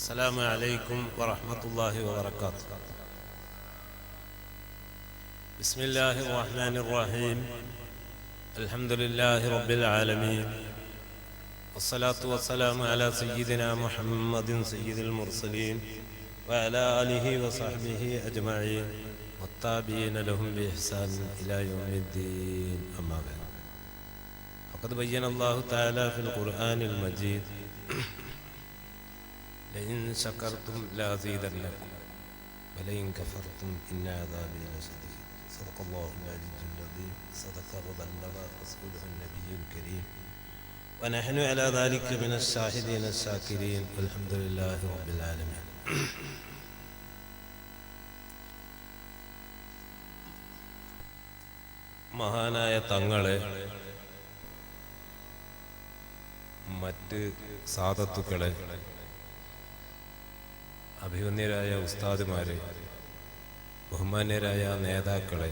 السلام عليكم ورحمة الله وبركاته. بسم الله الرحمن الرحيم. الحمد لله رب العالمين. والصلاة والسلام على سيدنا محمد سيد المرسلين وعلى آله وصحبه أجمعين. والتابعين لهم بإحسان إلى يوم الدين. أما بعد. وقد بين الله تعالى في القرآن المجيد. لئن شكرتم لأزيدنكم ولئن كفرتم إن عذابي لشديد صدق الله العلي العظيم صدق وبلغ رسوله النبي الكريم ونحن على ذلك من الشاهدين الشاكرين والحمد لله رب العالمين മഹാനായ തങ്ങളെ മറ്റ് സാധത്തുക്കളെ അഭിമന്യരായ ഉസ്താദുമാരെ ബഹുമാന്യരായ നേതാക്കളെ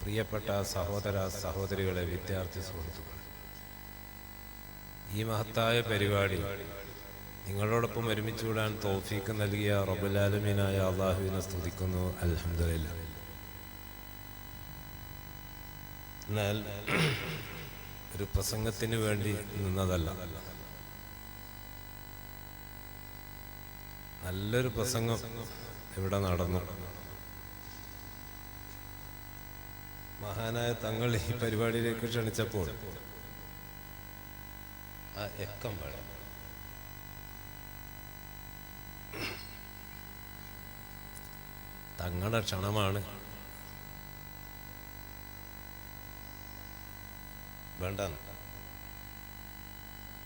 പ്രിയപ്പെട്ട സഹോദര സഹോദരികളെ വിദ്യാർത്ഥി സുഹൃത്തുക്കളെ ഈ മഹത്തായ പരിപാടി നിങ്ങളോടൊപ്പം ഒരുമിച്ച് കൂടാൻ തോഫീക്ക് നൽകിയ റബുലാലമീനായ അള്ളാഹുവിനെ സ്തുതിക്കുന്നു. അലഹമില്ല എന്നാൽ ഒരു പ്രസംഗത്തിന് വേണ്ടി നിന്നതല്ല. നല്ലൊരു പ്രസംഗം ഇവിടെ നടന്നു. മഹാനായ തങ്ങൾ ഈ പരിപാടിയിലേക്ക് ക്ഷണിച്ചപ്പോൾ ആ എക്കം വേണം. തങ്ങളുടെ ക്ഷണമാണ്. വേണ്ട.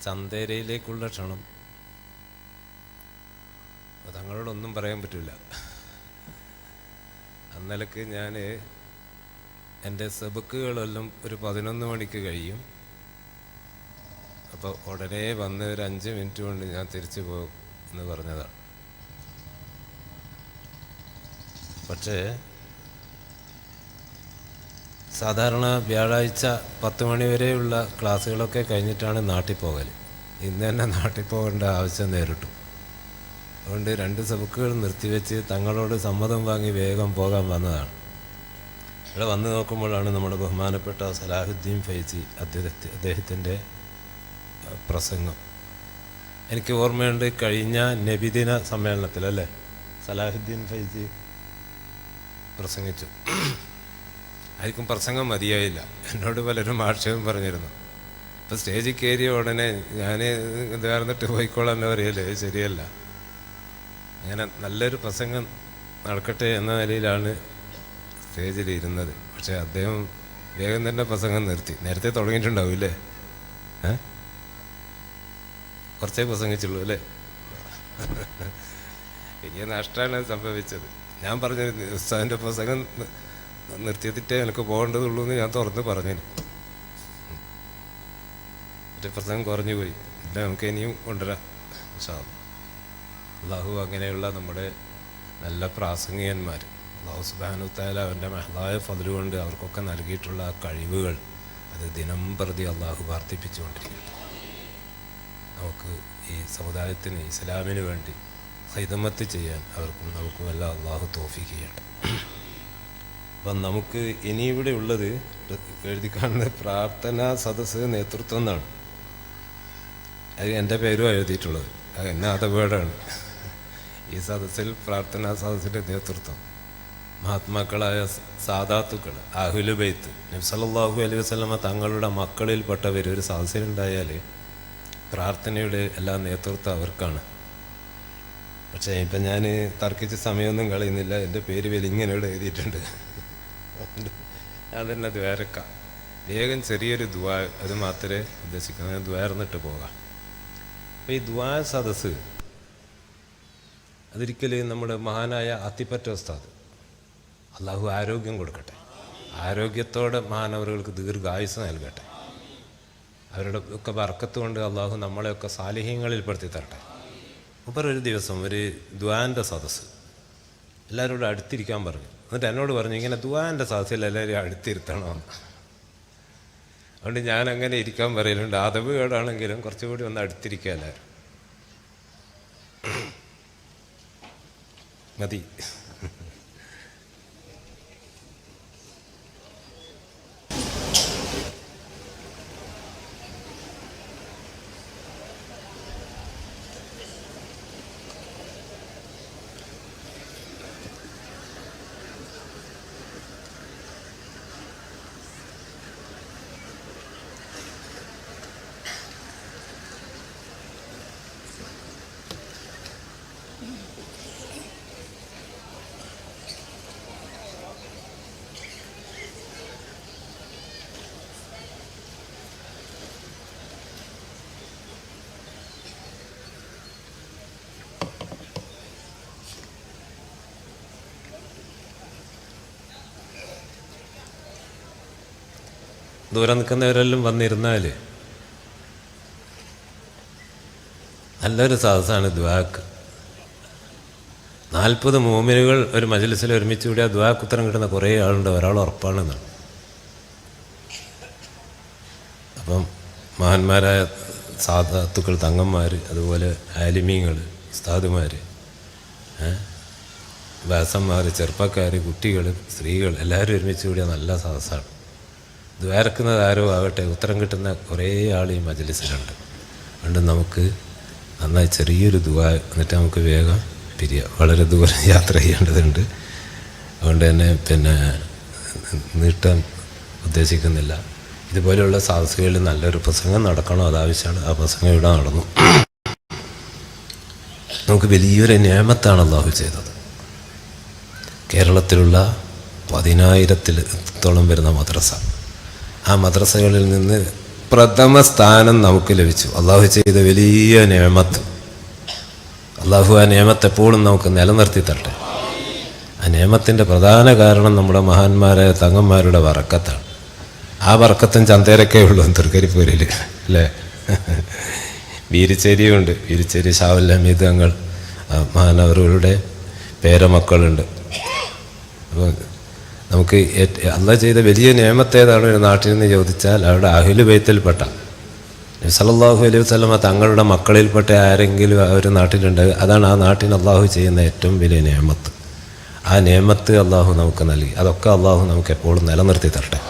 ചന്തേരയിലേക്കുള്ള ക്ഷണം. അപ്പൊ തങ്ങളോടൊന്നും പറയാൻ പറ്റില്ല. അന്നലക്ക് ഞാൻ എന്റെ സെബക്കുകളെല്ലാം ഒരു പതിനൊന്ന് മണിക്ക് കഴിയും. അപ്പോൾ ഉടനെ വന്ന് ഒരു അഞ്ച് മിനിറ്റ് കൊണ്ട് ഞാൻ തിരിച്ചു പോകും എന്ന് പറഞ്ഞതാണ്. പക്ഷേ സാധാരണ വ്യാഴാഴ്ച പത്ത് മണി വരെയുള്ള ക്ലാസ്സുകളൊക്കെ കഴിഞ്ഞിട്ടാണ് നാട്ടിൽ പോകൽ ഇന്ന് തന്നെ നാട്ടിൽ പോകേണ്ട ആവശ്യം നേരിട്ടു. അതുകൊണ്ട് രണ്ട് സബുക്കുകൾ നിർത്തിവെച്ച് തങ്ങളോട് സമ്മതം വാങ്ങി വേഗം പോകാൻ വന്നതാണ്. ഇവിടെ വന്നു നോക്കുമ്പോഴാണ് നമ്മുടെ ബഹുമാനപ്പെട്ട സലാഹുദ്ദീൻ ഫൈസി അദ്ദേഹത്തെ അദ്ദേഹത്തിന്റെ പ്രസംഗം. എനിക്ക് ഓർമ്മയുണ്ട് കഴിഞ്ഞ നബിദിന സമ്മേളനത്തിൽ അല്ലേ? സലാഹുദ്ദീൻ ഫൈസി പ്രസംഗിച്ചു. ആർക്കും പ്രസംഗം മതിയായില്ല. എന്നോട് പലരും ആക്ഷേപം പറഞ്ഞിരുന്നു. ഇപ്പം സ്റ്റേജിൽ കയറിയ ഉടനെ ഞാൻ ഇത് പോയിക്കോളാം എന്ന് പറയല്ലേ? ശരിയല്ല. അങ്ങനെ നല്ലൊരു പ്രസംഗം നടക്കട്ടെ എന്ന നിലയിലാണ് സ്റ്റേജിൽ ഇരുന്നത്. പക്ഷേ അദ്ദേഹം വേഗം തന്നെ പ്രസംഗം നിർത്തി. നേരത്തെ തുടങ്ങിയിട്ടുണ്ടാവില്ലേ ഏ? കുറച്ചേ പ്രസംഗിച്ചുള്ളൂ അല്ലേ? വലിയ നഷ്ടമാണ് സംഭവിച്ചത്. ഞാൻ പറഞ്ഞു ഉസ്താദിന്റെ പ്രസംഗം നിർത്തിയിട്ടേ എനിക്ക് പോകേണ്ടതുള്ളൂ എന്ന് ഞാൻ തുറന്ന് പറഞ്ഞു മറ്റേ പ്രസംഗം കുറഞ്ഞു പോയി ഇല്ല നമുക്ക് ഇനിയും കൊണ്ടുവരാം. അള്ളാഹു അങ്ങനെയുള്ള നമ്മുടെ നല്ല പ്രാസംഗികന്മാർ. അള്ളാഹു സുബാനുത്തായാലും അവന്റെ മഹദായ ഫതിൽ കൊണ്ട് അവർക്കൊക്കെ നൽകിയിട്ടുള്ള കഴിവുകൾ അത് ദിനം പ്രതി അള്ളാഹു വർദ്ധിപ്പിച്ചുകൊണ്ടിരിക്കുന്നു. നമുക്ക് ഈ സമുദായത്തിന് ഇസ്ലാമിന് വേണ്ടി ഹൈതമത്ത് ചെയ്യാൻ അവർക്കും നമുക്കും എല്ലാം അള്ളാഹു തോഫിക്ക് ചെയ്യട്ടെ അപ്പം നമുക്ക് ഇനി ഇവിടെ ഉള്ളത് എഴുതി കാണുന്ന പ്രാർത്ഥനാ സദസ് നേതൃത്വം എന്നാണ്. അത് എന്റെ പേരും എഴുതിയിട്ടുള്ളത്. അത് എന്നെ അതവേടാണ് ഈ സദസ്സിൽ പ്രാർത്ഥനാ സദസ്സിന്റെ നേതൃത്വം. മഹാത്മാക്കളായ സാധാത്തുക്കൾ അഹുലുബൈത്ത് നബ്സല്ലാഹു അലൈഹി വസ്ലമ തങ്ങളുടെ മക്കളിൽപ്പെട്ടവർ ഒരു സദസ്സിലുണ്ടായാൽ പ്രാർത്ഥനയുടെ എല്ലാ നേതൃത്വം അവർക്കാണ്. പക്ഷേ ഇപ്പം ഞാൻ തർക്കിച്ച് സമയമൊന്നും കളയുന്നില്ല. എന്റെ പേര് വലിങ്ങനെ ഇവിടെ എഴുതിയിട്ടുണ്ട്. അതന്നെ ദ്വാരക്ക വേഗം ചെറിയൊരു ദ്വാ അത് മാത്രമേ ഉദ്ദേശിക്കുന്നത് ദ്വാരന്നിട്ട് പോകാം. അപ്പം ഈ ദ്വാ സദസ്സ് അതൊരിക്കലും നമ്മുടെ മഹാനായ അത്തിപ്പറ്റ ഉസ്താദ് അള്ളാഹു ആരോഗ്യം കൊടുക്കട്ടെ. ആരോഗ്യത്തോടെ മഹാനവറുകൾക്ക് ദീർഘായുസ് നൽകട്ടെ. അവരുടെ ഒക്കെ വർക്കത്ത് കൊണ്ട് അള്ളാഹു നമ്മളെയൊക്കെ സാലിഹ്യങ്ങളിൽ പെടുത്തി തരട്ടെ. അപ്പം ഒരു ദിവസം ഒരു ദ്വാന്റെ സദസ്സ്. എല്ലാവരോടും അടുത്തിരിക്കാൻ പറഞ്ഞു. എന്നിട്ട് എന്നോട് പറഞ്ഞു ഇങ്ങനെ ദ്വാന്റെ സദസ്സിൽ എല്ലാവരെയും അടുത്തിരുത്തണമെന്ന് അതുകൊണ്ട് ഞാൻ അങ്ങനെ ഇരിക്കാൻ പറയലുണ്ട്. അതവ് കേടാണെങ്കിലും കുറച്ചുകൂടി ഒന്ന് അടുത്തിരിക്കുക എല്ലാവരും. മതി. ദൂരെ നിൽക്കുന്നവരെല്ലാം വന്നിരുന്നാൽ നല്ലൊരു സാധസാണ് ദ്വാക്ക്. നാൽപ്പത് മൂമിനുകൾ ഒരു മജലിസിൽ ഒരുമിച്ച് കൂടി ആ ദ്വാക്ക് ഉത്തരം കിട്ടുന്ന കുറേ ആളുണ്ട് ഒരാൾ ഉറപ്പാണെന്നാണ്. അപ്പം മഹാന്മാരായ സാധാത്തുക്കൾ തങ്ങന്മാർ അതുപോലെ ആലിമീങ്ങൾ ഉസ്താദുമാർ വ്യാസന്മാർ ചെറുപ്പക്കാർ കുട്ടികൾ സ്ത്രീകൾ എല്ലാവരും ഒരുമിച്ച് കൂടിയ നല്ല സാഹസമാണ് ദ്വാരക്കുന്നത് ആരോ ആകട്ടെ ഉത്തരം കിട്ടുന്ന കുറേ ആൾ ഈ മജലിസിലുണ്ട്. അതുകൊണ്ട് നമുക്ക് നന്നായി ചെറിയൊരു ദുവാ എന്നിട്ട് നമുക്ക് വേഗം പിരിയാം. വളരെ ദൂരം യാത്ര ചെയ്യേണ്ടതുണ്ട്. അതുകൊണ്ട് തന്നെ പിന്നെ നീട്ടാൻ ഉദ്ദേശിക്കുന്നില്ല. ഇതുപോലെയുള്ള സാഹസികളിൽ നല്ലൊരു പ്രസംഗം നടക്കണം? അതാവശ്യമാണ് ആ പ്രസംഗം ഇവിടെ നടന്നു. നമുക്ക് വലിയൊരു നിയമത്താണ് അള്ളാഹു ചെയ്തത്. കേരളത്തിലുള്ള പതിനായിരത്തിലത്തോളം വരുന്ന മദ്രസ. ആ മദ്രസകളിൽ നിന്ന് പ്രഥമ സ്ഥാനം നമുക്ക് ലഭിച്ചു. അള്ളാഹു ചെയ്ത വലിയ നിയമത്ത് അള്ളാഹു ആ നിയമത്ത് എപ്പോഴും നമുക്ക് നിലനിർത്തി തട്ടെ ആ നിയമത്തിന്റെ പ്രധാന കാരണം നമ്മുടെ മഹാന്മാരായ തങ്ങന്മാരുടെ വറക്കത്താണ്. ആ വറക്കത്തും ചന്തേരൊക്കെ ഉള്ളൂ തൃക്കരിപ്പൂരിൽ അല്ലേ? വീരിച്ചേരിയുണ്ട് വീരിച്ചേരി ഷാവുൽ ഹമീദ് മഹാനവറുകളുടെ പേരമക്കളുണ്ട്. അപ്പോൾ നമുക്ക് അല്ല ചെയ്ത വലിയ നിയമത്തേതാണ് ഒരു നാട്ടിൽ നിന്ന് ചോദിച്ചാൽ അവരുടെ അഹിലു ബൈത്തിൽപ്പെട്ട സല്ലല്ലാഹു അലൈഹി വസല്ലമ തങ്ങളുടെ മക്കളിൽപ്പെട്ട ആരെങ്കിലും ആ ഒരു നാട്ടിലുണ്ട് അതാണ് ആ നാട്ടിന് അള്ളാഹു ചെയ്യുന്ന ഏറ്റവും വലിയ നിയമത്ത്. ആ നിയമത്ത് അള്ളാഹു നമുക്ക് നൽകി. അതൊക്കെ അള്ളാഹു നമുക്ക് എപ്പോഴും നിലനിർത്തി തരട്ടെ.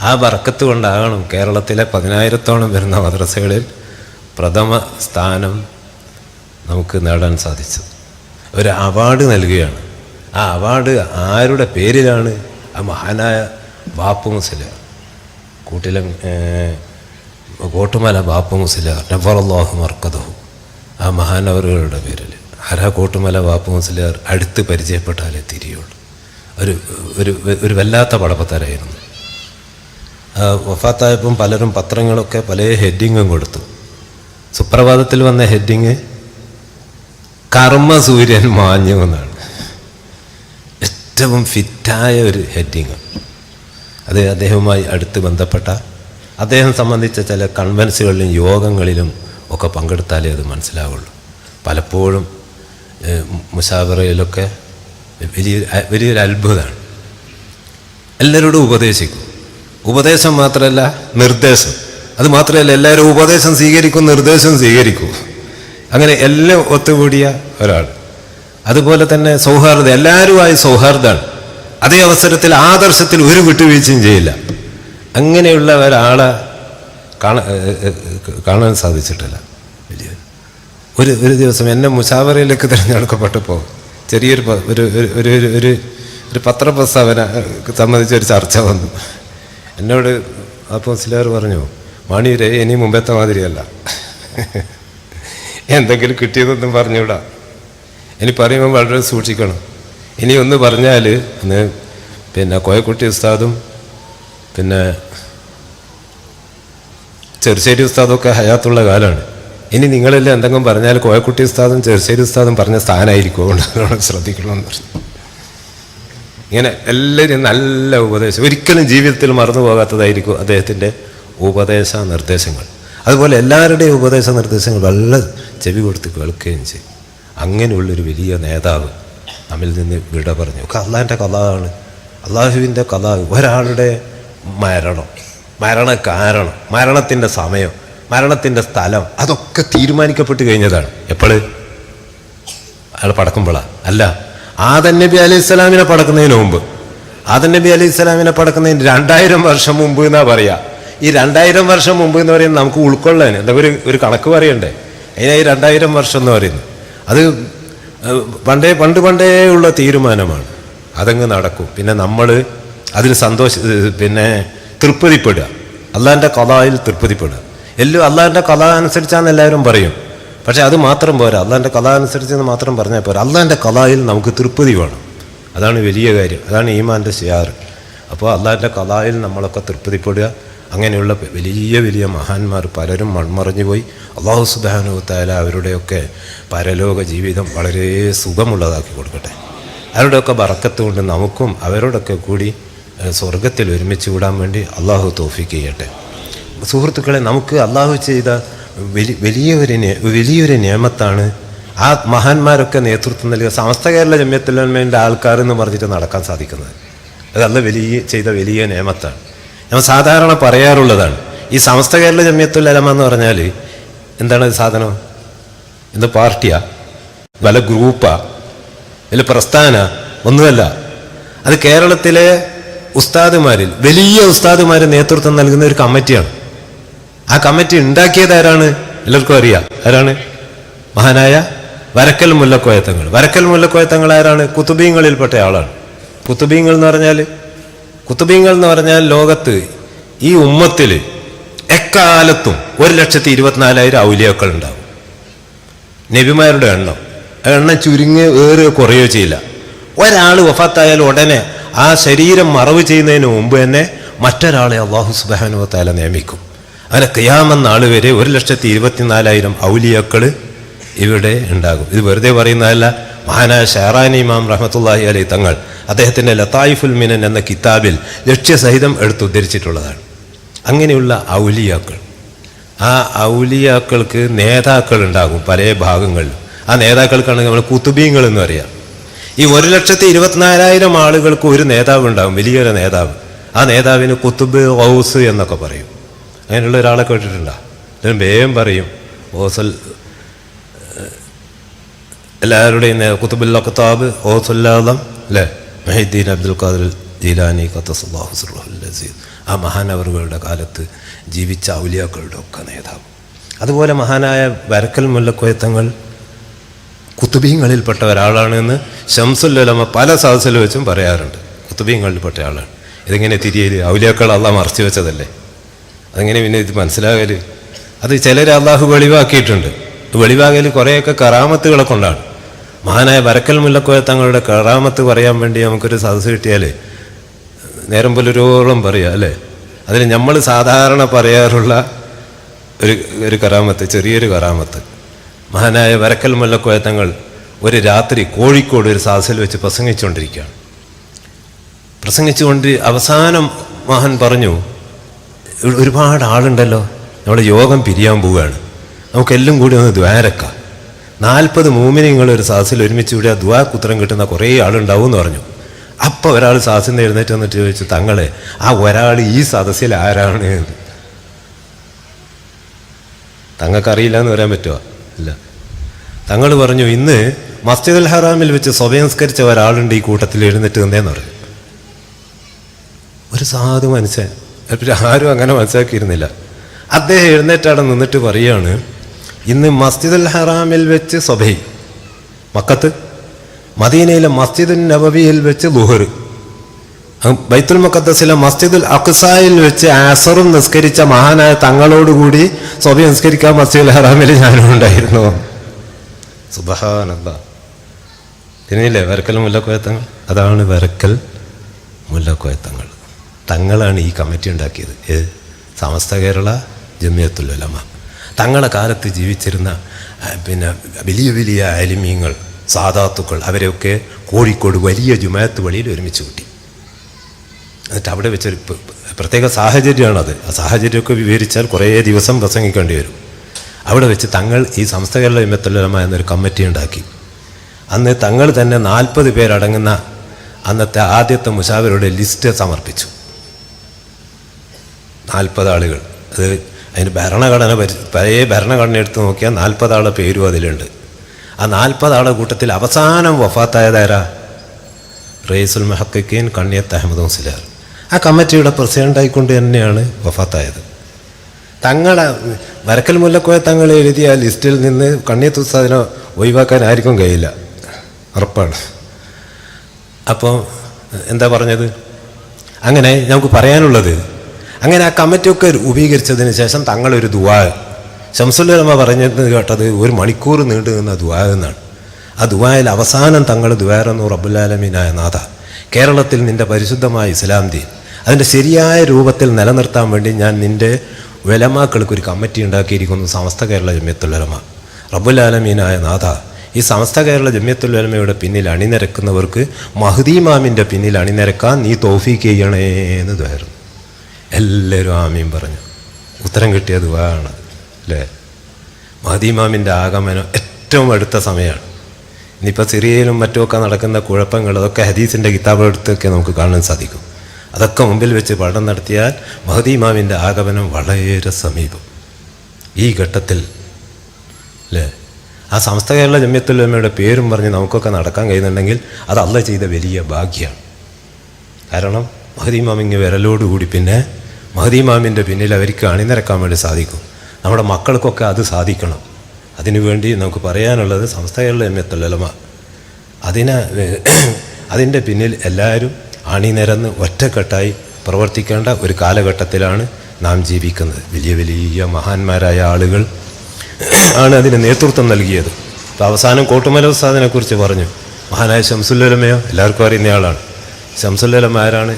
ആ വറക്കത്ത് കൊണ്ടാകണം കേരളത്തിലെ പതിനായിരത്തോളം വരുന്ന മദ്രസകളിൽ പ്രഥമ സ്ഥാനം നമുക്ക് നേടാൻ സാധിച്ചത്. ഒരു അവാർഡ് നൽകുകയാണ്. ആ അവാർഡ് ആരുടെ പേരിലാണ്? ആ മഹാനായ ബാപ്പു മുസല കൂട്ടിലെ കോട്ടുമല ബാപ്പു മുസല നഫറല്ലാഹു മർക്കതഹു ആ മഹാനവറുകളുടെ പേരിൽ ആരാ കോട്ടുമല ബാപ്പു അടുത്ത് പരിചയപ്പെട്ടാലേ തിരിയുള്ളൂ. ഒരു ഒരു ഒരു വല്ലാത്ത പടപ്പത്തരായിരുന്നു. വഫാത്തായപ്പം പലരും പത്രങ്ങളൊക്കെ പല ഹെഡിങ്ങും കൊടുത്തു. സുപ്രഭാതത്തിൽ വന്ന ഹെഡിങ് കർമ്മസൂര്യൻ മാഞ്ഞു എന്നാണ്. ഏറ്റവും ഫിറ്റായ ഒരു ഹെഡിങ്. അത് അദ്ദേഹവുമായി അടുത്ത് ബന്ധപ്പെട്ട അദ്ദേഹം സംബന്ധിച്ച ചില കൺവെൻസുകളിലും യോഗങ്ങളിലും ഒക്കെ പങ്കെടുത്താലേ അത് മനസ്സിലാവുള്ളൂ. പലപ്പോഴും മുസാബറയിലൊക്കെ വലിയ വലിയൊരു അത്ഭുതമാണ് എല്ലാവരോടും ഉപദേശിക്കും. ഉപദേശം മാത്രമല്ല നിർദ്ദേശം. അത് മാത്രമല്ല എല്ലാവരും ഉപദേശം സ്വീകരിക്കും നിർദ്ദേശം സ്വീകരിക്കും. അങ്ങനെ എല്ലാം ഒത്തുകൂടിയ ഒരാൾ. അതുപോലെ തന്നെ സൗഹാർദ്ദം. എല്ലാവരുമായി സൗഹാർദ്ദമാണ്. അതേ അവസരത്തിൽ ആദർശത്തിൽ ഒരു വിട്ടുവീഴ്ചയും ചെയ്യില്ല. അങ്ങനെയുള്ള ഒരാളെ കാണാൻ കാണാൻ സാധിച്ചിട്ടില്ല. വലിയ ഒരു ഒരു ദിവസം എന്നെ മുഷാവറയിലേക്ക് തിരഞ്ഞെടുക്കപ്പെട്ടപ്പോൾ ചെറിയൊരു ഒരു ഒരു ഒരു ഒരു പത്രപ്രസ്താവന സംബന്ധിച്ച് ചർച്ച വന്നു. എന്നോട് അപ്പോൾ സിലാർ പറഞ്ഞു മാണിയുരേ ഇനി മുമ്പത്തെ മാതിരിയല്ല. എന്തെങ്കിലും കിട്ടിയതൊന്നും പറഞ്ഞുകൂടാ ഇനി പറയുമ്പോൾ വളരെ സൂക്ഷിക്കണം. ഇനി ഒന്ന് പറഞ്ഞാൽ അന്ന് പിന്നെ കോയക്കുട്ടി ഉസ്താദും പിന്നെ ചെറുശ്ശേരി ഉസ്താദൊക്കെ ഹയാത്തുള്ള കാലമാണ് ഇനി നിങ്ങളെല്ലാം എന്തെങ്കിലും പറഞ്ഞാൽ കോയക്കുട്ടി ഉസ്താദും ചെറുശ്ശേരി ഉസ്താദും പറഞ്ഞ സ്ഥാനമായിരിക്കും അതുകൊണ്ട് ശ്രദ്ധിക്കണമെന്ന് പറഞ്ഞു. ഇങ്ങനെ എല്ലാവരും നല്ല ഉപദേശം. ഒരിക്കലും ജീവിതത്തിൽ മറന്നു പോകാത്തതായിരിക്കും അദ്ദേഹത്തിന്റെ ഉപദേശ നിർദ്ദേശങ്ങൾ. അതുപോലെ എല്ലാവരുടെയും ഉപദേശ നിർദ്ദേശങ്ങൾ വളരെ ചെവി കൊടുത്ത് കേൾക്കുകയും ചെയ്യും. അങ്ങനെയുള്ളൊരു വലിയ നേതാവ് നമ്മിൽ നിന്ന് വിട പറഞ്ഞു. അള്ളാഹിന്റെ കഥാണ് അള്ളാഹുവിന്റെ കഥ ഒരാളുടെ മരണം. മരണ കാരണം മരണത്തിന്റെ സമയം. മരണത്തിന്റെ സ്ഥലം. അതൊക്കെ തീരുമാനിക്കപ്പെട്ട് കഴിഞ്ഞതാണ്. എപ്പോൾ അയാൾ പടക്കുമ്പോഴാണ് അല്ല ആദൻ നബി അലൈഹി സ്വലാമിനെ പടക്കുന്നതിന് മുമ്പ്. ആദൻ നബി അലൈഹി പടക്കുന്നതിന് രണ്ടായിരം വർഷം മുമ്പ് എന്നാ പറയുക ഈ രണ്ടായിരം വർഷം മുമ്പ് എന്ന് പറയുന്നത് നമുക്ക് ഉൾക്കൊള്ളാൻ. എന്താ ഒരു ഒരു കണക്ക് പറയണ്ടേ? അതിനായി രണ്ടായിരം വർഷം എന്ന് പറയുന്നത്. അത് പണ്ടേ പണ്ട് പണ്ടേ ഉള്ള തീരുമാനമാണ്. അതങ്ങ് നടക്കും. പിന്നെ നമ്മൾ അതിൽ സന്തോഷ പിന്നെ തൃപ്തിപ്പെടുക. അള്ളാഹിന്റെ കഥായിൽ തൃപ്തിപ്പെടുക. എല്ലാം അള്ളാഹിന്റെ കഥ അനുസരിച്ചാന്ന് എല്ലാവരും പറയും. പക്ഷേ അത് മാത്രം പോരാ. അള്ളാഹിന്റെ കഥ അനുസരിച്ച് മാത്രം പറഞ്ഞാൽ പോരാ. അള്ളാഹിന്റെ കഥയിൽ നമുക്ക് തൃപ്തി വേണം. അതാണ് വലിയ കാര്യം. അതാണ് ഈമാന്റെ ഷിയാർ അപ്പോൾ അള്ളാഹിന്റെ കഥയിൽ നമ്മളൊക്കെ തൃപ്തിപ്പെടുക. അങ്ങനെയുള്ള വലിയ വലിയ മഹാന്മാർ പലരും മൺമറഞ്ഞു പോയി. അള്ളാഹു സുബാനുത്താല അവരുടെയൊക്കെ പരലോക ജീവിതം വളരെ സുഖമുള്ളതാക്കി കൊടുക്കട്ടെ. അവരുടെയൊക്കെ ബറക്കത്ത് കൊണ്ട് നമുക്കും അവരോടൊക്കെ കൂടി സ്വർഗത്തിൽ ഒരുമിച്ച് കൂടാൻ വേണ്ടി അള്ളാഹു തോഫിക്ക് ചെയ്യട്ടെ. സുഹൃത്തുക്കളെ നമുക്ക് അള്ളാഹു ചെയ്ത വലിയ വലിയൊരു വലിയൊരു നിയമത്താണ് ആ മഹാന്മാരൊക്കെ നേതൃത്വം നൽകിയ സമസ്ത കേരള ജമ്യത്തിലെ ആൾക്കാരെന്ന് പറഞ്ഞിട്ട് നടക്കാൻ സാധിക്കുന്നത്. അതല്ല വലിയ ചെയ്ത വലിയ നിയമത്താണ് ഞാൻ സാധാരണ പറയാറുള്ളതാണ്. ഈ സമസ്ത കേരള ജമ്യത്തുൽ അലമ എന്ന് പറഞ്ഞാൽ എന്താണ് സാധനം? എന്ത് പാർട്ടിയാ? വല ഗ്രൂപ്പാ? വല്ല പ്രസ്ഥാന? ഒന്നുമല്ല. അത് കേരളത്തിലെ ഉസ്താദുമാരിൽ വലിയ ഉസ്താദുമാർ നേതൃത്വം നൽകുന്ന ഒരു കമ്മിറ്റിയാണ്. ആ കമ്മിറ്റി ഉണ്ടാക്കിയത് ആരാണ്? എല്ലാവർക്കും അറിയാം. ആരാണ്? മഹാനായ വരക്കൽ മുല്ലക്കോയത്തങ്ങൾ. വരക്കൽ മുല്ലക്കോയത്തങ്ങൾ ആരാണ്? കുത്തുബീങ്ങളിൽപ്പെട്ട ആളാണ്. കുത്തുബീങ്ങൾ എന്ന് പറഞ്ഞാൽ കുത്തുബീങ്ങൾ എന്ന് പറഞ്ഞാൽ ലോകത്ത് ഈ ഉമ്മത്തിൽ എക്കാലത്തും ഒരു ലക്ഷത്തി ഇരുപത്തിനാലായിരം ഔലിയാക്കൾ ഉണ്ടാവും. നബിമാരുടെ എണ്ണം. എണ്ണം ചുരുങ്ങി ഏറുകയോ കുറയോ ചെയ്യില്ല. ഒരാൾ വഫാത്തായാൽ ഉടനെ ആ ശരീരം മറവ് ചെയ്യുന്നതിന് മുമ്പ് തന്നെ മറ്റൊരാളെ അള്ളാഹു സുബാനു താല നിയമിക്കും. അങ്ങനെ കയ്യാമെന്ന ആൾ വരെ ഒരു ലക്ഷത്തി ഇരുപത്തിനാലായിരം ഔലിയാക്കൾ ഇവിടെ ഉണ്ടാകും. ഇത് വെറുതെ പറയുന്നതല്ല. മഹാനായ ഷെഹറാനി ഇമാം റഹമത്തുല്ലാഹി അലൈ തങ്ങൾ അദ്ദേഹത്തിന്റെ ലത്തായിഫുൽ മിനൻ എന്ന കിതാബിൽ ലക്ഷ്യസഹിതം എടുത്തുദ്ധരിച്ചിട്ടുള്ളതാണ്. അങ്ങനെയുള്ള ഔലിയാക്കൾ. ആ ഔലിയാക്കൾക്ക് നേതാക്കൾ ഉണ്ടാകും പല ഭാഗങ്ങളിലും. ആ നേതാക്കൾക്കാണ് നമ്മൾ കുത്തുബീങ്ങൾ എന്ന് പറയാം. ഈ ഒരു ലക്ഷത്തി ഇരുപത്തിനാലായിരം ആളുകൾക്ക് ഒരു നേതാവ് ഉണ്ടാകും വലിയൊരു നേതാവ്. ആ നേതാവിന് കുത്തുബ് ഔസ് എന്നൊക്കെ പറയും. അങ്ങനെയുള്ള ഒരാളെ കേട്ടിട്ടുണ്ടോ? അതിന് വേഗം പറയും. ഓസൽ എല്ലാവരുടെയും കുത്തുബുൽ ഓസുല്ലാദം അല്ലേ? മഹീദ്ദീൻ അബ്ദുൽ ഖാദർ ജീലാനി ഖത്തസുല്ലാഹു സുറുൽ അസീസ് ആ മഹാനവറുകളുടെ കാലത്ത് ജീവിച്ച ഔലിയാക്കളുടെ ഒക്കെ നേതാവ്. അതുപോലെ മഹാനായ വരക്കൽ മുല്ലക്കോയത്തങ്ങൾ കുത്തുബീങ്ങളിൽപ്പെട്ട ഒരാളാണ് എന്ന് ഷംസുല്ലമ പല സദസ്സിൽ വെച്ചും പറയാറുണ്ട്. കുത്തുബീങ്ങളിൽപ്പെട്ട ആളാണ്. ഇതെങ്ങനെ തിരിയൽ ഔലിയാക്കൾ അള്ളാഹ് മറച്ചു വെച്ചതല്ലേ? അതെങ്ങനെ പിന്നെ ഇത് മനസ്സിലാകൽ? അത് ചിലർ അള്ളാഹു വെളിവാക്കിയിട്ടുണ്ട്. വെളിവാകൽ കുറേയൊക്കെ കറാമത്തുകളെ കൊണ്ടാണ്. മഹാനായ വരക്കൽ മുല്ലക്കോയ തങ്ങളുടെ കറാമത്ത് പറയാൻ വേണ്ടി നമുക്കൊരു സദസ്സ് കിട്ടിയാൽ നേരം പുലരോളം പറയാം അല്ലേ? അതിൽ നമ്മൾ സാധാരണ പറയാറുള്ള ഒരു ഒരു കറാമത്ത് ചെറിയൊരു കറാമത്ത്. മഹാനായ വരക്കൽ മുല്ലക്കോയ തങ്ങൾ ഒരു രാത്രി കോഴിക്കോട് ഒരു സദസ്സിൽ വെച്ച് പ്രസംഗിച്ചുകൊണ്ടിരിക്കുകയാണ്. പ്രസംഗിച്ചുകൊണ്ട് അവസാനം മഹാൻ പറഞ്ഞു "ഒരു- ഒരുപാട് ആളുണ്ടല്ലോ നമ്മൾ യോഗം പിരിയാൻ പോവുകയാണ്. നമുക്കെല്ലാം കൂടി ഒന്ന് ദ്വാരക്കാം. നാൽപ്പത് മൂമിനിങ്ങൾ ഒരു സാഹസിൽ ഒരുമിച്ച് ആ ദ്വാക്ക് കുത്തരം കിട്ടുന്ന കുറേ ആളുണ്ടാവും എന്ന് പറഞ്ഞു. അപ്പോൾ ഒരാൾ സാഹസിൽ നിന്ന് എഴുന്നേറ്റ് വന്നിട്ട് ചോദിച്ചു തങ്ങളെ ആ ഒരാൾ ഈ സദസ്സിൽ ആരാണ്? തങ്ങൾക്കറിയില്ല എന്ന് പറയാൻ പറ്റുമോ അല്ല തങ്ങൾ പറഞ്ഞു ഇന്ന് മസ്ജിദുൽ ഹറാമിൽ വെച്ച് സ്വഭയംസ്കരിച്ച ഒരാളുണ്ട് ഈ കൂട്ടത്തിൽ എഴുന്നേറ്റ് നിന്നേന്ന് പറഞ്ഞു. ഒരു സാധു മനുഷ്യൻ ആരും അങ്ങനെ മനസ്സിലാക്കിയിരുന്നില്ല. അദ്ദേഹം എഴുന്നേറ്റാടെ നിന്നിട്ട് പറയാണ് ഇന്ന് മസ്ജിദുൽ ഹറാമിൽ വെച്ച് സ്വഭൈ മക്കത്ത് മദീനയിലെ മസ്ജിദുൽ നബവിയിൽ വെച്ച് ലുഹർ ബൈത്തുൽ മുഖദ്സിലെ മസ്ജിദുൽ അഖ്സായിൽ വെച്ച് ആസറും നിസ്കരിച്ച മഹാനായ തങ്ങളോടുകൂടി സ്വഭ നിസ്കരിക്കാൻ മസ്ജിദുൽ ഹറാമിൽ ഞാനും ഉണ്ടായിരുന്നു. സുബഹാനന്ദ തിരിഞ്ഞില്ലേ വരക്കൽ മുല്ലക്കോയത്തങ്ങൾ? അതാണ് വരക്കൽ മുല്ലക്കോയത്തങ്ങൾ. തങ്ങളാണ് ഈ കമ്മിറ്റി ഉണ്ടാക്കിയത്. സമസ്ത കേരള ജമിയത്തുൽ ഉലമ. തങ്ങളെ കാലത്ത് ജീവിച്ചിരുന്ന പിന്നെ വലിയ വലിയ അലിമീങ്ങൾ സാധാത്തുക്കൾ അവരെയൊക്കെ കോഴിക്കോട് വലിയ ജുമായത്ത് വഴിയിൽ ഒരുമിച്ച് കൂട്ടി. എന്നിട്ട് അവിടെ വെച്ചൊരു പ്രത്യേക സാഹചര്യമാണത്. ആ സാഹചര്യമൊക്കെ വിവരിച്ചാൽ കുറേ ദിവസം പ്രസംഗിക്കേണ്ടി വരും. അവിടെ വെച്ച് തങ്ങൾ ഈ സംസ്ഥ കേരള ജമിയത്തുലമ എന്നൊരു കമ്മിറ്റി ഉണ്ടാക്കി. അന്ന് തങ്ങൾ തന്നെ നാൽപ്പത് പേരടങ്ങുന്ന അന്നത്തെ ആദ്യത്തെ മുഷാവരുടെ ലിസ്റ്റ് സമർപ്പിച്ചു. നാൽപ്പത് ആളുകൾ. അത് അതിന് ഭരണഘടന പരി പഴയ ഭരണഘടന എടുത്ത് നോക്കിയാൽ നാൽപ്പതാളെ പേരും അതിലുണ്ട്. ആ നാൽപ്പതാളെ കൂട്ടത്തിൽ അവസാനം വഫാത്തായതാരാ? റയീസുൽ മെഹക്കീൻ കണ്ണിയത്ത് അഹമ്മദ് മുസ്ലിയാർ. ആ കമ്മിറ്റിയുടെ പ്രസിഡന്റായിക്കൊണ്ട് തന്നെയാണ് വഫാത്തായത്. തങ്ങളെ വരക്കൽ മുല്ലക്കോയ തങ്ങൾ എഴുതിയ ലിസ്റ്റിൽ നിന്ന് കണ്ണിയത്ത് ഉസ്താദിനെ ഒഴിവാക്കാൻ ആർക്കും കഴിയില്ല. ഉറപ്പാണ്. അപ്പോൾ എന്താ പറഞ്ഞത്? അങ്ങനെ നമുക്ക് പറയാനുള്ളത് അങ്ങനെ ആ കമ്മിറ്റിയൊക്കെ രൂപീകരിച്ചതിന് ശേഷം തങ്ങളൊരു ദുവാ ശംസുല്ലമ്മ പറഞ്ഞത് കേട്ടത് ഒരു മണിക്കൂർ നീണ്ടു നിന്ന ദുവാ എന്നാണ്. ആ ദുവായിൽ അവസാനം തങ്ങൾ ദുവാരെന്നു റബ്ബുലാലമീനായ നാഥ. കേരളത്തിൽ നിന്റെ പരിശുദ്ധമായ ഇസ്ലാം ദീൻ. അതിന്റെ ശരിയായ രൂപത്തിൽ നിലനിർത്താൻ വേണ്ടി ഞാൻ നിന്റെ വിലമാക്കൾക്ക് ഒരു കമ്മിറ്റി ഉണ്ടാക്കിയിരിക്കുന്നു സമസ്ത കേരള ജമ്യത്തുലമ റബ്ബുലാലമീനായ നാഥ ഈ സമസ്ത കേരള ജമ്യത്തുലമയുടെ പിന്നിൽ അണിനിരക്കുന്നവർക്ക് മഹദീമാമിന്റെ പിന്നിൽ അണിനിരക്കാൻ നീ തോഫീക്ക് ചെയ്യണേ എന്ന് എല്ലാവരും ആമീൻ പറഞ്ഞു. ഉത്തരം കിട്ടിയത് വേണം അല്ലേ? മഹദീമാമിന്റെ ആഗമനം ഏറ്റവും അടുത്ത സമയമാണ്. ഇനിയിപ്പോൾ സിറിയയിലും മറ്റുമൊക്കെ നടക്കുന്ന കുഴപ്പങ്ങൾ അതൊക്കെ ഹദീസിന്റെ കിതാബെടുത്തൊക്കെ നമുക്ക് കാണാൻ സാധിക്കും. അതൊക്കെ മുമ്പിൽ വെച്ച് പഠനം നടത്തിയാൽ മഹദീമാവിന്റെ ആഗമനം വളരെ സമീപം. ഈ ഘട്ടത്തിൽ അല്ലേ? ആ സംസ്ഥ കേരള ജമ്യത്തുല്ലമ്മയുടെ പേരും പറഞ്ഞ് നമുക്കൊക്കെ നടക്കാൻ കഴിയുന്നുണ്ടെങ്കിൽ അത് അല്ല ചെയ്ത വലിയ ഭാഗ്യമാണ്. കാരണം മഹദീമാമിങ് വിരലോടുകൂടി പിന്നെ മഹദീമാമിന്റെ പിന്നിൽ അവർക്ക് അണിനിരക്കാൻ വേണ്ടി സാധിക്കും. നമ്മുടെ മക്കൾക്കൊക്കെ അത് സാധിക്കണം. അതിനുവേണ്ടി നമുക്ക് പറയാനുള്ളത് സമസ്ത എമ്മത്തുള്ളലമ അതിനെ അതിന്റെ പിന്നിൽ എല്ലാവരും അണിനിരന്ന് ഒറ്റക്കെട്ടായി പ്രവർത്തിക്കേണ്ട ഒരു കാലഘട്ടത്തിലാണ് നാം ജീവിക്കുന്നത്. വലിയ വലിയ മഹാന്മാരായ ആളുകൾ ആണ് അതിന് നേതൃത്വം നൽകിയത്. അപ്പോൾ അവസാനം കോട്ടുമല ഉസ്താദിനെക്കുറിച്ച് പറഞ്ഞു. മഹാനായ ശംസുല്ലമയോ എല്ലാവർക്കും അറിയുന്ന ആളാണ്. ശംസുല്ലമ ആരാണ്?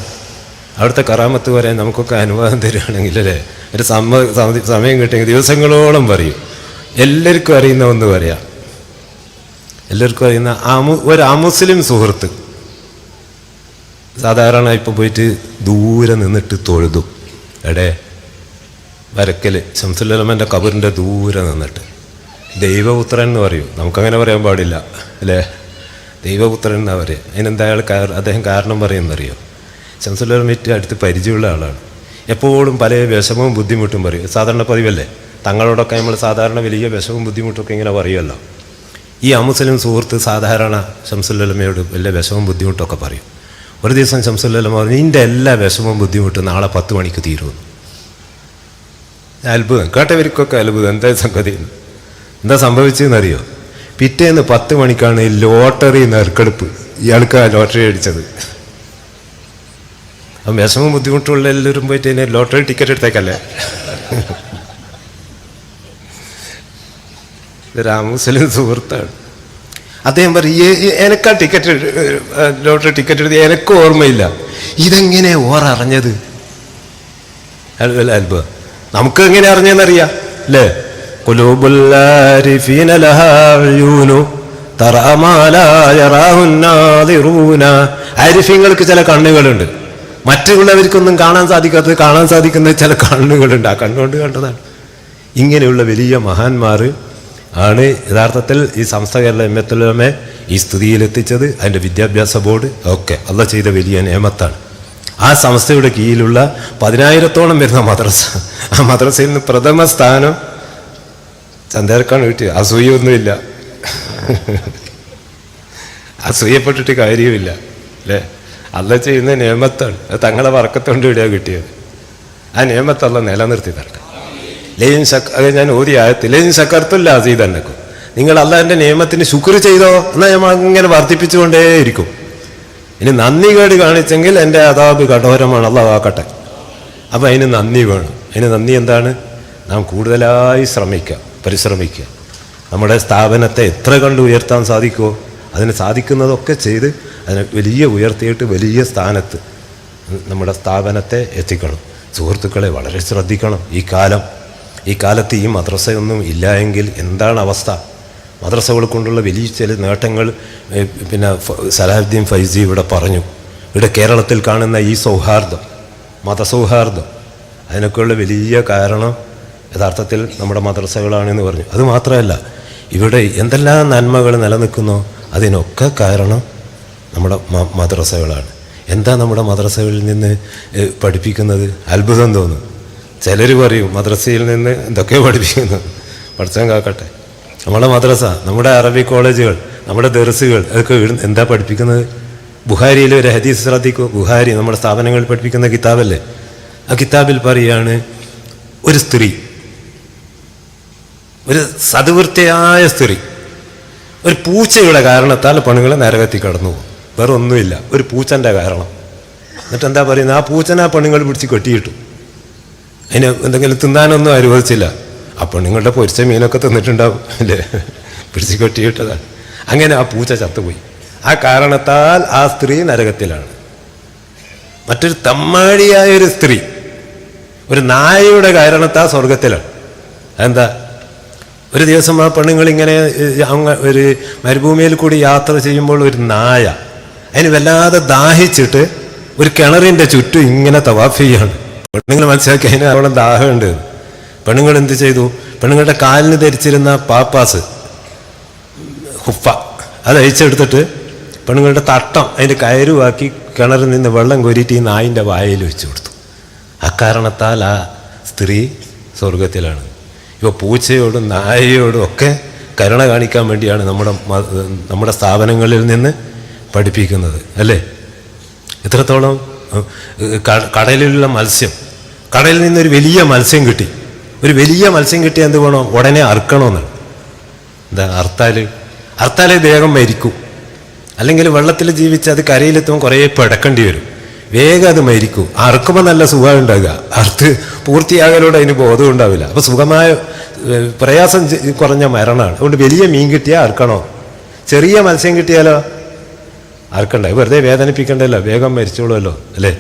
അവിടുത്തെ കറാമത്ത് പറയാൻ നമുക്കൊക്കെ അനുവാദം തരികയാണെങ്കിൽ അല്ലേ? ഒരു സമ്മ സമയം കിട്ടിയെങ്കിൽ ദിവസങ്ങളോളം പറയും. എല്ലാവർക്കും അറിയുന്ന ഒന്ന് പറയാം. എല്ലാവർക്കും അറിയുന്ന ആമു ഒരു അമുസ്ലിം സുഹൃത്ത് സാധാരണ ഇപ്പോൾ പോയിട്ട് ദൂരെ നിന്നിട്ട് തൊഴുതു. എടേ വരക്കൽ ശംസുല്ലമന്റെ കബറിന്റെ ദൂരെ നിന്നിട്ട്. ദൈവപുത്രൻ എന്ന് പറയും. നമുക്കങ്ങനെ പറയാൻ പാടില്ല അല്ലേ? ദൈവപുത്രൻ എന്നാ പറയുക അതിനെന്താ അയാൾ അദ്ദേഹം കാരണം പറയുന്നറിയോ മീറ്റ് അടുത്ത് പരിചയമുള്ള ആളാണ്. എപ്പോഴും പല വിഷമവും ബുദ്ധിമുട്ടും പറയും. സാധാരണ പതിവല്ലേ? തങ്ങളോടൊക്കെ നമ്മൾ സാധാരണ വലിയ വിഷമവും ബുദ്ധിമുട്ടൊക്കെ ഇങ്ങനെ പറയുമല്ലോ. ഈ അമുസ്ലിം സുഹൃത്ത് സാധാരണ ശംസുല്ലമയോട് വലിയ വിഷമവും ബുദ്ധിമുട്ടൊക്കെ പറയും. ഒരു ദിവസം ശംസുല്ലമ പറഞ്ഞു നിന്റെ എല്ലാ വിഷമവും ബുദ്ധിമുട്ടും നാളെ പത്ത് മണിക്ക് തീരുമെന്ന്. അത്ഭുതം. കേട്ടവർക്കൊക്കെ അത്ഭുതം. എന്താ സംഗതി? എന്താ സംഭവിച്ചതെന്നറിയോ? പിറ്റേന്ന് പത്ത് മണിക്കാണ് ലോട്ടറി നറുക്കെടുപ്പ്. ഇയാൾക്ക് ആ ലോട്ടറി അടിച്ചത്. അപ്പം വിഷമം ബുദ്ധിമുട്ടുള്ള എല്ലാവരും പോയിട്ട് ഇതിനെ ലോട്ടറി ടിക്കറ്റ് എടുത്തേക്കല്ലേ? ഇതൊരു മുസ്ലിം സുഹൃത്താണ്. അദ്ദേഹം പറയും "ഏ- ഏ- എനക്കാ ടിക്കറ്റ് ലോട്ടറി ടിക്കറ്റ് എടുത്ത് എനക്ക് ഓർമ്മയില്ല. ഇതെങ്ങനെ അൽ- അത്ഭുതം നമുക്ക് എങ്ങനെ അറിഞ്ഞെന്നറിയാം? അല്ലേ ആരിഫീങ്ങൾക്ക് ചില കണ്ണുകളുണ്ട്. മറ്റുള്ളവർക്കൊന്നും കാണാൻ സാധിക്കാത്തത് കാണാൻ സാധിക്കുന്ന ചില കണ്ണുകളുണ്ട് ആ കണ്ണുകൊണ്ട് കണ്ടതാണ്. ഇങ്ങനെയുള്ള വലിയ മഹാന്മാർ ആണ് യഥാർത്ഥത്തിൽ ഈ സംസ്ഥ കേരള എം എത്തലമെ ഈ സ്ഥിതിയിലെത്തിച്ചത്. അതിന്റെ വിദ്യാഭ്യാസ ബോർഡ് ഒക്കെ അല്ല ചെയ്ത വലിയ നിയമത്താണ് ആ സംസ്ഥയുടെ കീഴിലുള്ള പതിനായിരത്തോളം വരുന്ന മദ്രസ. ആ മദ്രസയിൽ നിന്ന് പ്രഥമ സ്ഥാനം ചന്തേർക്കാണ് കിട്ടിയത് അസൂയൊന്നുമില്ല. അസൂയപ്പെട്ടിട്ട് കാര്യമില്ല അല്ലേ? അല്ല ചെയ്യുന്ന നിയമത്താണ്. അത് തങ്ങളെ വറക്കത്തോണ്ട് ഇവിടെയാ കിട്ടിയത്. ആ നിയമത്തല്ല നിലനിർത്തി തരണം ലൈൻ സക്ക ഞാൻ ഓതി ആയത്തി ലൈൻ ശക്കർത്തുല്ല അസീത് എന്നക്കും. നിങ്ങൾ അള്ളാഹിന്റെ നിയമത്തിന് ശുക്ർ ചെയ്തോ എന്നാൽ നമ്മൾ അങ്ങനെ വർദ്ധിപ്പിച്ചുകൊണ്ടേയിരിക്കും. ഇനി നന്ദി കേട് കാണിച്ചെങ്കിൽ എന്റെ അതാബ് കഠോരമാണ്. അള്ളാഹ് ആക്കട്ടെ. അപ്പം അതിന് നന്ദി വേണം. അതിന് നന്ദി എന്താണ്? നാം കൂടുതലായി ശ്രമിക്കുക പരിശ്രമിക്കുക. നമ്മുടെ സ്ഥാപനത്തെ എത്ര കണ്ട് ഉയർത്താൻ സാധിക്കുമോ അതിന് സാധിക്കുന്നതൊക്കെ ചെയ്ത് അതിനെ വലിയ ഉയർത്തിയിട്ട് വലിയ സ്ഥാനത്ത് നമ്മുടെ സ്ഥാപനത്തെ എത്തിക്കണം. സുഹൃത്തുക്കളെ വളരെ ശ്രദ്ധിക്കണം. ഈ കാലം ഈ കാലത്ത് ഈ മദ്രസയൊന്നും ഇല്ല എങ്കിൽ എന്താണ് അവസ്ഥ? മദ്രസകൾ കൊണ്ടുള്ള വലിയ ചില നേട്ടങ്ങൾ പിന്നെ സലാഹുദ്ദീൻ ഫൈസി ഇവിടെ പറഞ്ഞു. ഇവിടെ കേരളത്തിൽ കാണുന്ന ഈ സൗഹാർദ്ദം മതസൗഹാർദ്ദം അതിനൊക്കെയുള്ള വലിയ കാരണം യഥാർത്ഥത്തിൽ നമ്മുടെ മദ്രസകളാണെന്ന് പറഞ്ഞു. അത് മാത്രമല്ല ഇവിടെ എന്തെല്ലാം നന്മകൾ നിലനിൽക്കുന്നോ? അതിനൊക്കെ കാരണം നമ്മുടെ മദ്രസകളാണ്. എന്താ നമ്മുടെ മദ്രസകളിൽ നിന്ന് പഠിപ്പിക്കുന്നത്? അത്ഭുതം തോന്നും. ചിലർ പറയും മദ്രസയിൽ നിന്ന് എന്തൊക്കെയോ പഠിപ്പിക്കുന്നു. പഠിച്ചാൻ കാക്കട്ടെ. നമ്മുടെ മദ്രസ നമ്മുടെ അറബി കോളേജുകൾ നമ്മുടെ ദർസുകൾ അതൊക്കെ എന്താ പഠിപ്പിക്കുന്നത്? ബുഹാരിയിൽ ഒരു ഹദീസ് ശ്രദ്ധിക്കൂ. ബുഹാരി നമ്മുടെ സ്ഥാപനങ്ങളിൽ പഠിപ്പിക്കുന്ന കിതാബല്ലേ? ആ കിതാബിൽ പറയുകയാണ് ഒരു സ്ത്രീ ഒരു സതുവൃത്തിയായ സ്ത്രീ ഒരു പൂച്ചയുടെ കാരണത്താൽ പെണ്ണുങ്ങളെ നരകത്തിൽ കടന്നു പോകും വേറെ ഒന്നുമില്ല ഒരു പൂച്ചന്റെ കാരണം. എന്നിട്ട് എന്താ പറയുന്നത് ആ പൂച്ചനെ പെണ്ണുങ്ങൾ പിടിച്ച് കെട്ടിയിട്ടു. അതിന് എന്തെങ്കിലും തിന്നാനൊന്നും അനുവദിച്ചില്ല. ആ പെണ്ണുങ്ങളുടെ പൊരിച്ച മീനൊക്കെ തിന്നിട്ടുണ്ടാവും. അല്ലേ? പിടിച്ച് കെട്ടിയിട്ടതാണ്. അങ്ങനെ ആ പൂച്ച ചത്തുപോയി. ആ കാരണത്താൽ ആ സ്ത്രീ നരകത്തിലാണ്. മറ്റൊരു തമ്മാടിയായ ഒരു സ്ത്രീ ഒരു നായയുടെ കാരണത്താൽ സ്വർഗത്തിലാണ്. അതെന്താ? ഒരു ദിവസം ആ പെണ്ണുങ്ങൾ ഇങ്ങനെ ഒരു മരുഭൂമിയിൽ കൂടി യാത്ര ചെയ്യുമ്പോൾ ഒരു നായ അതിന് വല്ലാതെ ദാഹിച്ചിട്ട് ഒരു കിണറിന്റെ ചുറ്റും ഇങ്ങനെ തവാഫ് ചെയ്യാണ്. പെണ്ണുങ്ങൾ മനസ്സിലാക്കി അതിന് അവിടെ ദാഹമുണ്ട്. പെണ്ണുങ്ങൾ എന്ത് ചെയ്തു? പെണ്ണുങ്ങളുടെ കാലിന് ധരിച്ചിരുന്ന പാപ്പാസ് ഹുഫ അത് അഴിച്ചെടുത്തിട്ട് പെണ്ണുങ്ങളുടെ തട്ടം അതിന്റെ കയറുവാക്കി കിണറിൽ നിന്ന് വെള്ളം കോരിയിട്ട് ഈ നായിന്റെ വായിൽ വെച്ച് കൊടുത്തു. അക്കാരണത്താൽ ആ സ്ത്രീ സ്വർഗത്തിലാണ്. ഇപ്പോൾ പൂച്ചയോടും നായയോടും ഒക്കെ കരുണ കാണിക്കാൻ വേണ്ടിയാണ് നമ്മുടെ നമ്മുടെ സ്ഥാപനങ്ങളിൽ നിന്ന് പഠിപ്പിക്കുന്നത് അല്ലേ? എത്രത്തോളം കടലിലുള്ള മത്സ്യം കടലിൽ നിന്നൊരു വലിയ മത്സ്യം കിട്ടി. ഒരു വലിയ മത്സ്യം കിട്ടിയാൽ എന്ത് വേണം? ഉടനെ അറുക്കണമെന്നാണ്. എന്താ അർത്താൽ അർത്താലെ വേഗം മരിക്കും. അല്ലെങ്കിൽ വെള്ളത്തിൽ ജീവിച്ച് അത് കരയിലെത്തുമ്പോൾ കുറേ പിടക്കേണ്ടി വരും. വേഗം അത് മരിക്കും. അറുക്കുമ്പോൾ നല്ല സുഖം ഉണ്ടാകുക. അർത്ത് പൂർത്തിയാകലോടെ അതിന് ബോധം ഉണ്ടാവില്ല. അപ്പോൾ സുഖമായ പ്രയാസം കുറഞ്ഞ മരണമാണ്. അതുകൊണ്ട് വലിയ മീൻ കിട്ടിയാൽ അറുക്കണോ? ചെറിയ മത്സ്യം കിട്ടിയാലോ? അറുക്കണ്ട വെറുതെ വേദനിപ്പിക്കണ്ടല്ലോ. വേഗം മരിച്ചോളുമല്ലോ അല്ലേ?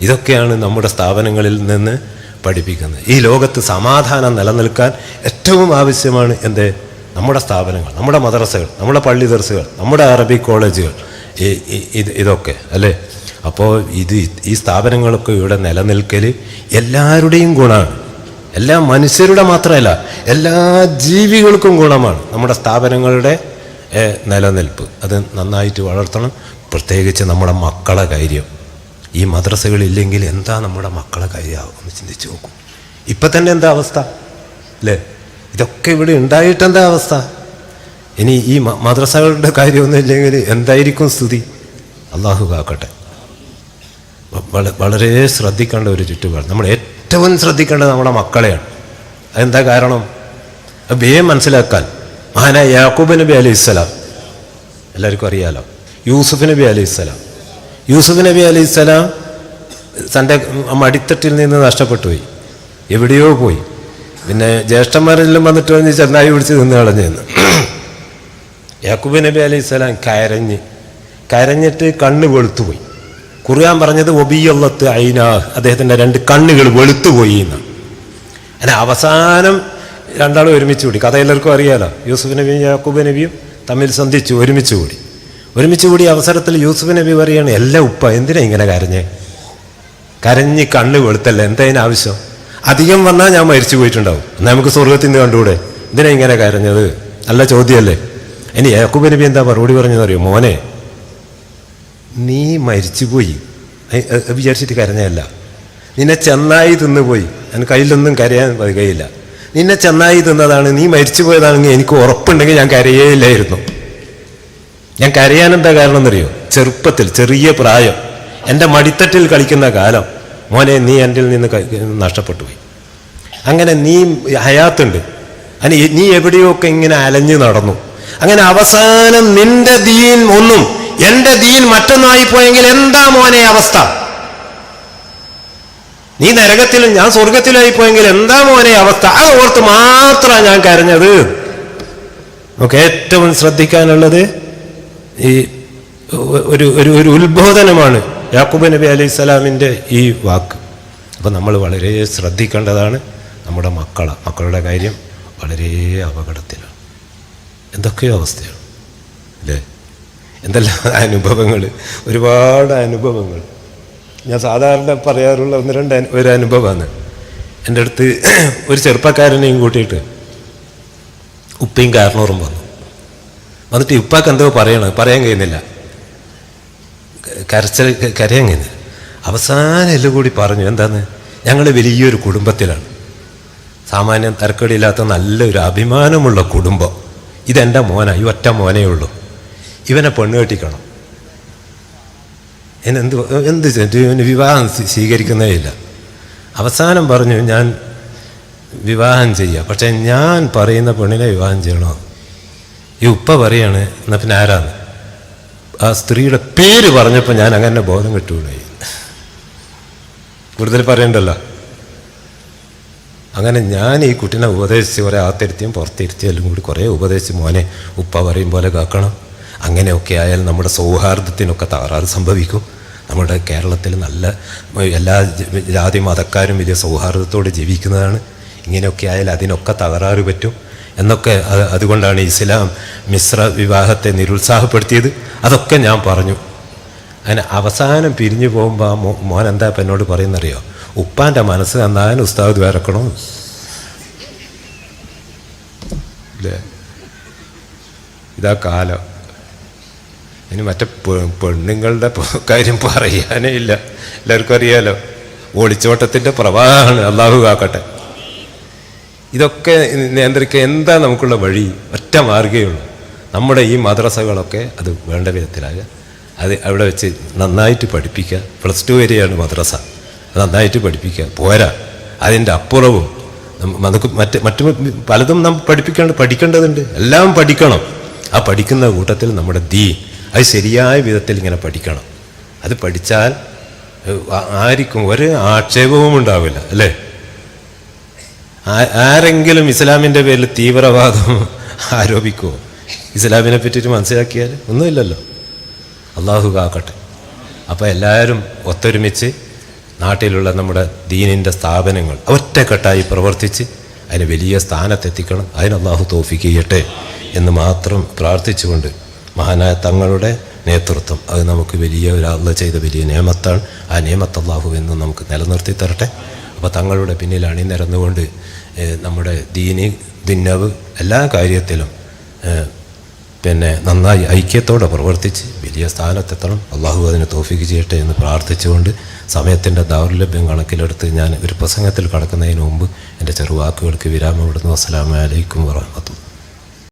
ഇതൊക്കെയാണ് നമ്മുടെ സ്ഥാപനങ്ങളിൽ നിന്ന് പഠിപ്പിക്കുന്നത്. ഈ ലോകത്ത് സമാധാനം നിലനിൽക്കാൻ ഏറ്റവും ആവശ്യമാണ് എന്റെ നമ്മുടെ സ്ഥാപനങ്ങൾ നമ്മുടെ മദ്രസകൾ നമ്മുടെ പള്ളി ദർസുകൾ നമ്മുടെ അറബി കോളേജുകൾ. ഇത് ഇതൊക്കെ അല്ലേ? അപ്പോൾ ഇത് ഈ സ്ഥാപനങ്ങളൊക്കെ ഇവിടെ നിലനിൽക്കൽ എല്ലാവരുടെയും ഗുണമാണ്. എല്ലാ മനുഷ്യരുടെ മാത്രമല്ല എല്ലാ ജീവികൾക്കും ഗുണമാണ് നമ്മുടെ സ്ഥാപനങ്ങളുടെ നിലനിൽപ്പ്. അത് നന്നായിട്ട് വളർത്തണം. പ്രത്യേകിച്ച് നമ്മുടെ മക്കളെ കാര്യം. ഈ മദ്രസകളില്ലെങ്കിൽ എന്താ നമ്മുടെ മക്കളെ കാര്യമാവും എന്ന് ചിന്തിച്ച് നോക്കും. ഇപ്പം തന്നെ എന്താ അവസ്ഥ? അല്ലേ ഇതൊക്കെ ഇവിടെ ഉണ്ടായിട്ട് എന്താ അവസ്ഥ? ഇനി ഈ മദ്രസകളുടെ കാര്യമൊന്നും ഇല്ലെങ്കിൽ എന്തായിരിക്കും സ്ഥിതി? അള്ളാഹു കാക്കട്ടെ. വ- വള- വളരെ ശ്രദ്ധിക്കേണ്ട ഒരു ചുറ്റുപാട്. നമ്മൾ ഏറ്റവും ശ്രദ്ധിക്കേണ്ടത് നമ്മുടെ മക്കളെയാണ്. അതെന്താ കാരണം? വേഗം മനസ്സിലാക്കാൻ. മഹാനായ യാക്കൂബ് നബി അലൈഹി സ്വലാം. എല്ലാവർക്കും അറിയാലോ. യൂസുഫ് നബി അലൈഹി സ്വലാം. യൂസുഫ് നബി അലൈഹി സ്വലാം തന്റെ മടിത്തട്ടിൽ നിന്ന് നഷ്ടപ്പെട്ടു പോയി. എവിടെയോ പോയി. പിന്നെ ജ്യേഷ്ഠന്മാരെല്ലാം വന്നിട്ട് പറഞ്ഞ് ചെന്നായി പിടിച്ച് നിന്ന് കളഞ്ഞെന്ന് യാക്കൂബ് നബി അലൈഹി സ്വലാം കരഞ്ഞ് കരഞ്ഞിട്ട് കണ്ണ് വെളുത്തുപോയി ഖുർആൻ പറഞ്ഞത് ഒബിയൊള്ളത്ത് അയിനാഹ്. അദ്ദേഹത്തിന്റെ രണ്ട് കണ്ണുകൾ വെളുത്തുപോയി എന്നാണ്. അവസാനം രണ്ടാളും ഒരുമിച്ച് കൂടി. കഥ എല്ലാവർക്കും അറിയാലോ. യൂസുഫ് നബിയും യാക്കൂബ് നബിയും തമ്മിൽ സന്ധിച്ചു ഒരുമിച്ച് കൂടി. ഒരുമിച്ച് കൂടി അവസരത്തിൽ യൂസുഫ് നബി പറയാണ് എല്ലാ ഉപ്പ എന്തിനാ ഇങ്ങനെ കരഞ്ഞേ? കരഞ്ഞ് കണ്ണ് വെളുത്തല്ല? എന്തതിന് ആവശ്യം? അധികം വന്നാൽ ഞാൻ മരിച്ചു പോയിട്ടുണ്ടാവും. എന്നാൽ നമുക്ക് സ്വർഗത്തിൽ നിന്ന് കണ്ടുകൂടെ? എന്തിനാ ഇങ്ങനെ കരഞ്ഞത്? നല്ല ചോദ്യമല്ലേ? ഇനി യാക്കൂബ് നബി എന്താ മറുപടി പറഞ്ഞതറിയോ മോനെ നീ മരിച്ചുപോയി വിചാരിച്ചിട്ട് കരഞ്ഞല്ല നിന്നെ ചെന്നായി തിന്നുപോയി. ഞാൻ കയ്യിലൊന്നും കരയാൻ കഴിയില്ല നിന്നെ ചെന്നായി തിന്നതാണ് നീ മരിച്ചു പോയതാണെങ്കിൽ എനിക്ക് ഉറപ്പുണ്ടെങ്കിൽ ഞാൻ കരയേയില്ലായിരുന്നു. ഞാൻ കരയാൻ എന്താ കാരണം എന്നറിയോ? ചെറുപ്പത്തിൽ ചെറിയ പ്രായം. എന്റെ മടിത്തട്ടിൽ കളിക്കുന്ന കാലം. മോനെ നീ എന്റെ നിന്ന് നഷ്ടപ്പെട്ടു പോയി. അങ്ങനെ നീ ഹയാത്തുണ്ട്. അനി നീ എവിടെയൊക്കെ ഇങ്ങനെ അലഞ്ഞു നടന്നു? അങ്ങനെ അവസാനം നിന്റെ ദീൻ ഒന്നും എന്റെ ദീൻ മറ്റൊന്നായി പോയെങ്കിൽ എന്താ മോനെ അവസ്ഥ? നീ നരകത്തിലും ഞാൻ സ്വർഗത്തിലായി പോയെങ്കിൽ എന്താ മോനെ അവസ്ഥ? അത് ഓർത്ത് മാത്രമാണ് ഞാൻ കരഞ്ഞത്. നമുക്ക് ഏറ്റവും ശ്രദ്ധിക്കാനുള്ളത് ഈ ഒരു ഒരു ഒരു ഉത്ബോധനമാണ് യാക്കൂബ് നബി അലൈഹി സ്വലാമിന്റെ ഈ വാക്ക്. അപ്പം നമ്മൾ വളരെ ശ്രദ്ധിക്കേണ്ടതാണ് നമ്മുടെ മക്കളെ മക്കളുടെ കാര്യം വളരെ അപകടത്തിലാണ്. എന്തൊക്കെയോ അവസ്ഥയാണ് അല്ലേ? എന്തെല്ലാം അനുഭവങ്ങൾ ഒരുപാട് അനുഭവങ്ങൾ. ഞാൻ സാധാരണ പറയാറുള്ള ഒന്ന് രണ്ട് ഒരു അനുഭവമാണ് എന്റെ അടുത്ത് ഒരു ചെറുപ്പക്കാരനെയും കൂട്ടിയിട്ട് ഉപ്പയും കാരണവറും വന്നു. വന്നിട്ട് ഉപ്പാക്ക് എന്തോ പറയണം പറയാൻ കഴിയുന്നില്ല. കരച്ചൽ കരയാൻ കഴിയുന്നില്ല. അവസാനം എല്ലാം കൂടി പറഞ്ഞു എന്താണ്? ഞങ്ങൾ വലിയൊരു കുടുംബത്തിലാണ്. സാമാന്യം തരക്കടിയില്ലാത്ത നല്ലൊരു അഭിമാനമുള്ള കുടുംബം. ഇതെന്റെ മോനാണ് ഈ ഒറ്റ മോനേ ഉള്ളൂ. ഇവനെ പെണ്ണ് കെട്ടിക്കണം. അതിനെന്ത് എന്ത്? ഇവന് വിവാഹം സ്വീ- സ്വീകരിക്കുന്നേ ഇല്ല അവസാനം പറഞ്ഞു ഞാൻ വിവാഹം ചെയ്യുക പക്ഷേ ഞാൻ പറയുന്ന പെണ്ണിനെ വിവാഹം ചെയ്യണോ? ഈ ഉപ്പ പറയാണ് എന്നാൽ പിന്നെ ആരാന്ന്? ആ സ്ത്രീയുടെ പേര് പറഞ്ഞപ്പോൾ ഞാൻ അങ്ങനെ ബോധം കിട്ടുകയായി കൂടുതൽ പറയണ്ടല്ലോ. അങ്ങനെ ഞാൻ ഈ കുട്ടീനെ ഉപദേശിച്ച് കുറേ ആത്തിരുത്തിയും പുറത്തിരുത്തിയും എല്ലാം കൂടി കുറേ ഉപദേശിച്ച് മോനെ ഉപ്പ പറയും പോലെ കേൾക്കണം. അങ്ങനെയൊക്കെ ആയാൽ നമ്മുടെ സൗഹാർദ്ദത്തിനൊക്കെ തകരാറ് സംഭവിക്കും. നമ്മുടെ കേരളത്തിൽ നല്ല എല്ലാ ജാതി മതക്കാരും വലിയ സൗഹാർദ്ദത്തോടെ ജീവിക്കുന്നതാണ്. ഇങ്ങനെയൊക്കെ ആയാൽ അതിനൊക്കെ തകരാറ് പറ്റും. എന്നൊക്കെ അതുകൊണ്ടാണ് ഇസ്ലാം മിശ്ര വിവാഹത്തെ നിരുത്സാഹപ്പെടുത്തിയത്. അതൊക്കെ ഞാൻ പറഞ്ഞു. അങ്ങനെ അവസാനം പിരിഞ്ഞു പോകുമ്പോൾ ആ മോൻ എന്താ ഇപ്പം എന്നോട് പറയുന്നറിയോ? ഉപ്പാന്റെ മനസ്സ് നന്നായാലും ഉസ്താദ് വരക്കണോ ഇതാ കാലം. ഇനി മറ്റേ പെണ്ണുങ്ങളുടെ കാര്യം പറയാനേ ഇല്ല. എല്ലാവർക്കും അറിയാലോ. ഒളിച്ചോട്ടത്തിന്റെ പ്രവാഹമാണ്. അള്ളാഹു കാക്കട്ടെ. ഇതൊക്കെ നിയന്ത്രിക്കുക എന്താ നമുക്കുള്ള വഴി? ഒറ്റ മാർഗേ ഉള്ളൂ. നമ്മുടെ ഈ മദ്രസകളൊക്കെ അത് വേണ്ട വിധത്തിലാകുക. അത് അവിടെ വെച്ച് നന്നായിട്ട് പഠിപ്പിക്കുക. പ്ലസ് ടു വരെയാണ് മദ്രസ. നന്നായിട്ട് പഠിപ്പിക്കുക. പോരാ. അതിന്റെ അപ്പുറവും നമുക്ക് മറ്റ് മറ്റു പലതും നാം പഠിപ്പിക്കേണ്ട പഠിക്കേണ്ടതുണ്ട്. എല്ലാം പഠിക്കണം. ആ പഠിക്കുന്ന കൂട്ടത്തിൽ നമ്മുടെ ദീ അത് ശരിയായ വിധത്തിൽ ഇങ്ങനെ പഠിക്കണം. അത് പഠിച്ചാൽ ആർക്കും ഒരു ആക്ഷേപവും ഉണ്ടാവില്ല അല്ലേ? ആരെങ്കിലും ഇസ്ലാമിന്റെ പേരിൽ തീവ്രവാദം ആരോപിക്കുമോ ഇസ്ലാമിനെ പറ്റിയിട്ട് മനസ്സിലാക്കിയാൽ ഒന്നുമില്ലല്ലോ. അള്ളാഹു കാക്കട്ടെ. അപ്പോൾ എല്ലാവരും ഒത്തൊരുമിച്ച് നാട്ടിലുള്ള നമ്മുടെ ദീനിന്റെ സ്ഥാപനങ്ങൾ ഒറ്റക്കെട്ടായി പ്രവർത്തിച്ച് അതിന് വലിയ സ്ഥാനത്തെത്തിക്കണം. അതിന് അള്ളാഹു തോഫിക്ക് ചെയ്യട്ടെ എന്ന് മാത്രം പ്രാർത്ഥിച്ചുകൊണ്ട് മഹാനായ തങ്ങളുടെ നേതൃത്വം. അത് നമുക്ക് വലിയ ഒരു അള്ള ചെയ്ത വലിയ നിയമത്താണ്. ആ നിയമത്ത് എന്ന് നമുക്ക് നിലനിർത്തി തരട്ടെ. അപ്പോൾ തങ്ങളുടെ പിന്നിൽ അണിനിരന്നുകൊണ്ട് നമ്മുടെ ദീനി ദിന്നവ് എല്ലാ കാര്യത്തിലും പിന്നെ നന്നായി ഐക്യത്തോടെ പ്രവർത്തിച്ച് വലിയ സ്ഥാനത്തെത്തണം. അള്ളാഹു അതിന് തോഫിക്ക് ചെയ്യട്ടെ എന്ന് പ്രാർത്ഥിച്ചുകൊണ്ട് സമയത്തിന്റെ ദൗർലഭ്യം കണക്കിലെടുത്ത് ഞാൻ ഒരു പ്രസംഗത്തിൽ കടക്കുന്നതിന് മുമ്പ് എന്റെ ചെറുവാക്കുകൾക്ക് വിരാമം ഇടുന്നു. അലൈക്കും വറഹമത്തുള്ള